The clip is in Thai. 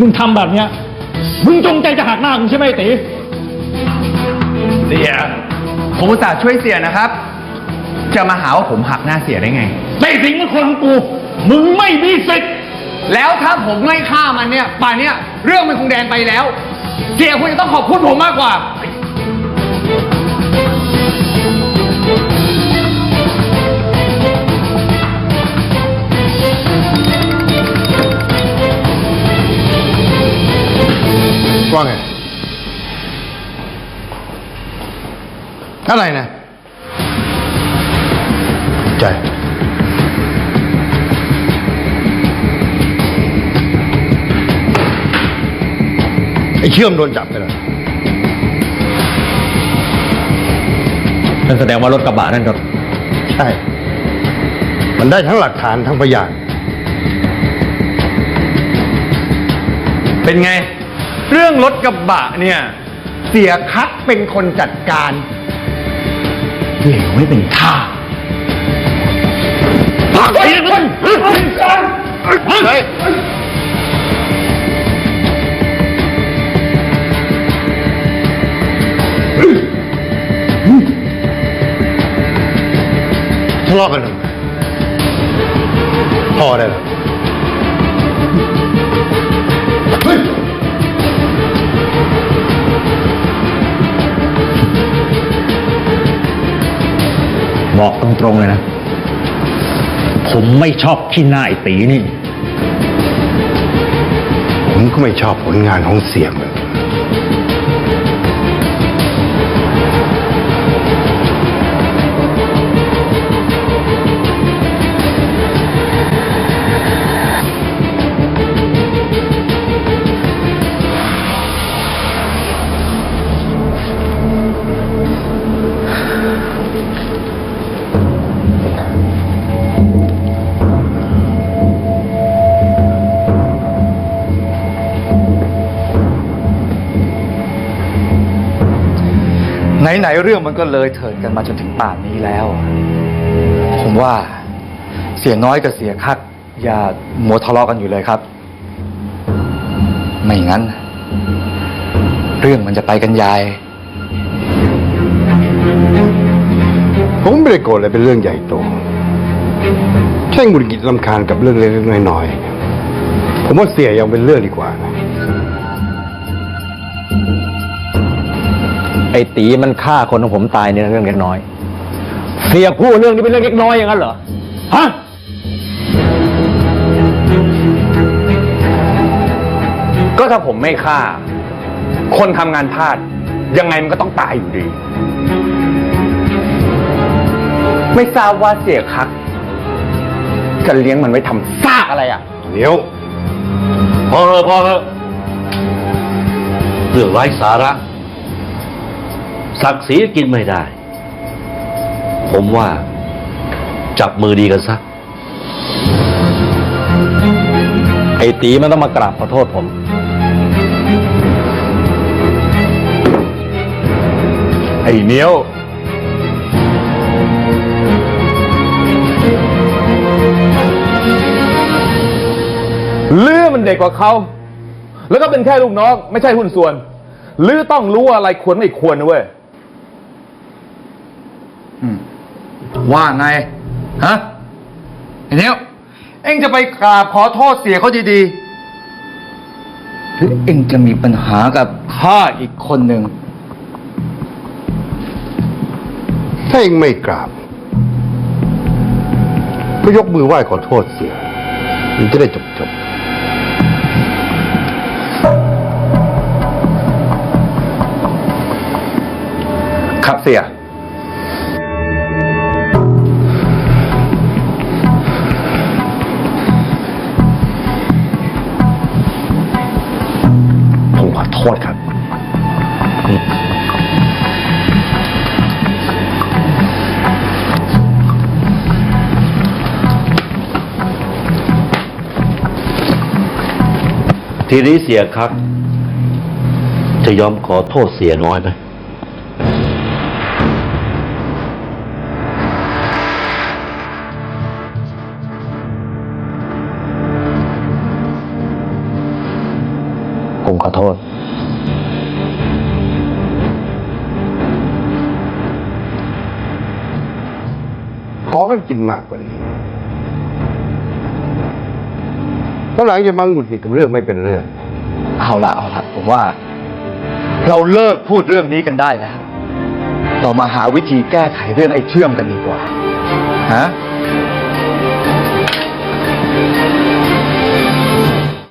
มึงทำแบบเนี้ย มึงจงใจจะหักหน้ากูใช่ไหมไอ้ตีเสีย ผมอุตส่าห์ช่วยเสียนะครับ จะมาหาว่าผมหักหน้าเสียได้ไง ไอ้สิงมันคนของกู มึงไม่มีสิทธิ์ แล้วถ้าผมไม่ฆ่ามันเนี่ย ป่านเนี้ยเรื่องมันคงแดงไปแล้ว เสียคุณจะต้องขอบคุณผมมากกว่าว่า อะไรนะ ใจ ไอ้เชื่อมโดนจับไปแล้วนั่นแสดงว่ารถกระบะนั่นก็ใช่ มันได้ทั้งหลักฐานทั้งพยาน เป็นไง เรื่องรถกระบะเนี่ย เสียคัดเป็นคนจัดการ เหลวไม่เป็นท่าไอ้มึงเฮ้ยทะเลาะกันพอได้แล้ว บอกตรงๆเลยนะ ผมไม่ชอบขี้หน้าไอ้ตีนี่ ผมก็ไม่ชอบผลงานของเสียเหมือน ไหนๆเรื่องมันก็เลยเถิดกันมาจนถึงป่านนี้แล้ว ผมว่าเสียน้อยกับเสียคัก อย่ามัวทะเลาะกันอยู่เลยครับ ไม่งั้น เรื่องมันจะไปกันใหญ่ผมไม่ได้โกรธอะไรเป็นเรื่องใหญ่โตแค่หงุดหงิดลำคาญกับเรื่องเล็กๆน้อยๆผมว่าเสียยังเป็นเรื่องดีกว่านะ อ้ตีมันฆ่าคนของผมตายในเรื่องเล็กน้อย เสียพูดเรื่องนี้เป็นเรื่องเล็กน้อยอย่างนั้นเหรอ ฮะ ก็ถ้าผมไม่ฆ่า คนทำงานพลาด ยังไงมันก็ต้องตายอยู่ดี ไม่ทราบว่าเสียคัก จะเลี้ยงมันไว้ทำซากอะไรอะ เดี๋ยว พอเถอะพอเถอะเรื่องไร้สาระ ศักดิ์ศรีกินไม่ได้ ผมว่าจับมือดีกันซะไอ้ตีมันต้องมากราบขอโทษผม ไอ้เนี้ยว ลือมันเด็กกว่าเขา แล้วก็เป็นแค่ลูกน้อง ไม่ใช่หุ้นส่วน ลือต้องรู้อะไรควรไม่ควรนะเว้ย ว่าไง ฮะไอ้เนี้ยเอ็งจะไปกราบขอโทษเสียเขาดีๆ หรือเอ็งจะมีปัญหากับข้าอีกคนหนึ่ง ถ้าเองไม่กราบ ก็ยกมือไหว้ขอโทษเสีย มันจะได้จบจบครับเสีย ทษครับทีนี้เสียครับจะยอมขอโทษเสียน้อยไหมขอโทษ ขอให้กินมากกว่านี้ตอนหลังจะมาหงุดหงิดกับเรื่องไม่เป็นเรื่อง เอาละเอาละผมว่า เราเลิกพูดเรื่องนี้กันได้แล้ว เรามาหาวิธีแก้ไขเรื่องไอ้เชื่อมกันดีกว่า ฮะ